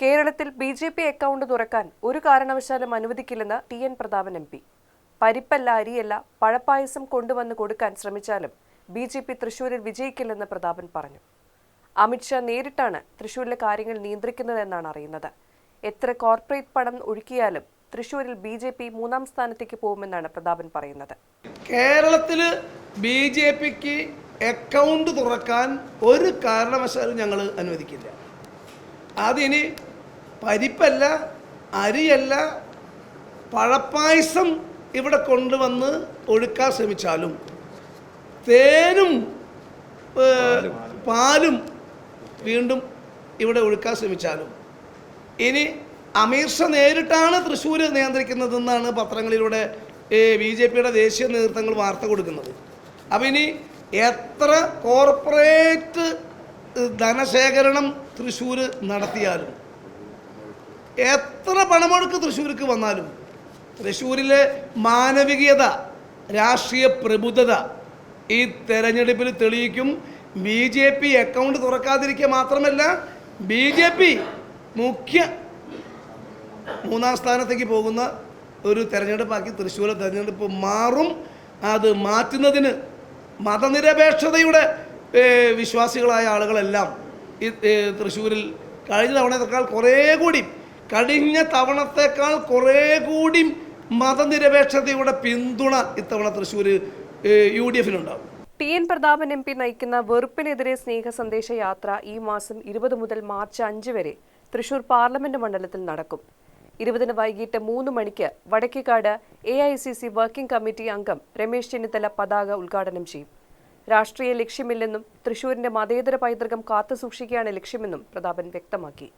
കേരളത്തിൽ B J P account തുറക്കാൻ ഒരു കാരണവശാലും അനുവദിക്കില്ലെന്ന് T N Prathapan M P. പരിപ്പല്ല അരിയല്ല പഴപ്പായസം കൊണ്ടുവന്ന് കൊടുക്കാൻ ശ്രമിച്ചാലും ബി ജെ പി തൃശൂരിൽ വിജയിക്കില്ലെന്ന് പ്രതാപൻ പറഞ്ഞു. അമിത്ഷാ നേരിട്ടാണ് തൃശൂരിലെ കാര്യങ്ങൾ നിയന്ത്രിക്കുന്നതെന്നാണ് അറിയുന്നത്. എത്ര കോർപ്പറേറ്റ് പണം ഒഴുക്കിയാലും തൃശൂരിൽ ബി ജെ പി മൂന്നാം സ്ഥാനത്തേക്ക് പോകുമെന്നാണ് പ്രതാപൻ പറയുന്നത്. കേരളത്തിൽ ബി ജെ പിക്ക് അക്കൗണ്ട് തുറക്കാൻ ഒരു കാരണവശാലും ഞങ്ങൾ അനുവദിക്കില്ല. അതിനി പരിപ്പല്ല അരിയല്ല പഴപ്പായസം ഇവിടെ കൊണ്ടുവന്ന് ഒഴുക്കാൻ ശ്രമിച്ചാലും തേനും പാലും. വീണ്ടും ഇവിടെ ഒഴുക്കാൻ ശ്രമിച്ചാലും. ഇനി അമീർ ഷാ നേരിട്ടാണ് തൃശ്ശൂർ നിയന്ത്രിക്കുന്നതെന്നാണ് പത്രങ്ങളിലൂടെ ബി ജെ പിയുടെ ദേശീയ നേതൃത്വങ്ങൾ വാർത്ത കൊടുക്കുന്നത്. അപ്പം ഇനി എത്ര കോർപ്പറേറ്റ് ധനശേഖരണം തൃശ്ശൂർ നടത്തിയാലും എത്ര പണമൊഴുക്ക് തൃശ്ശൂർക്ക് വന്നാലും തൃശ്ശൂരിലെ മാനവികത രാഷ്ട്രീയ പ്രബുദ്ധത ഈ തെരഞ്ഞെടുപ്പിൽ തെളിയിക്കും. ബി ജെ പി അക്കൗണ്ട് തുറക്കാതിരിക്കുക മാത്രമല്ല ബി ജെ പി മുഖ്യ മൂന്നാം സ്ഥാനത്തേക്ക് പോകുന്ന ഒരു തെരഞ്ഞെടുപ്പാക്കി തൃശ്ശൂരിലെ തെരഞ്ഞെടുപ്പ് മാറും. അത് മാറ്റുന്നതിന് മതനിരപേക്ഷതയുടെ വിശ്വാസികളായ ആളുകളെല്ലാം ഈ തൃശ്ശൂരിൽ കഴിഞ്ഞ തവണത്തേക്കാൾ കുറേ കൂടി കഴിഞ്ഞ തവണത്തേക്കാൾ കുറേ കൂടി മതനിരപേക്ഷതയുടെ പിന്തുണ ഇത്തവണ Thrissur U D എഫിനുണ്ടാവും T N Prathapan M P നയിക്കുന്ന വെറുപ്പിനെതിരെ സ്നേഹ സന്ദേശ യാത്ര ഈ മാസം ഇരുപത് മുതൽ മാർച്ച് അഞ്ച് വരെ തൃശൂർ പാർലമെന്റ് മണ്ഡലത്തിൽ നടക്കും. ഇരുപതിന് വൈകിട്ട് മൂന്ന് മണിക്ക് Vadakkekad A I C C working committee അംഗം രമേശ് ചെന്നിത്തല പതാക ഉദ്ഘാടനം ചെയ്യും. രാഷ്ട്രീയ ലക്ഷ്യമില്ലെന്നും തൃശൂരിന്റെ മതേതര പൈതൃകം കാത്തുസൂക്ഷിക്കുകയാണ് ലക്ഷ്യമെന്നും പ്രതാപൻ വ്യക്തമാക്കി.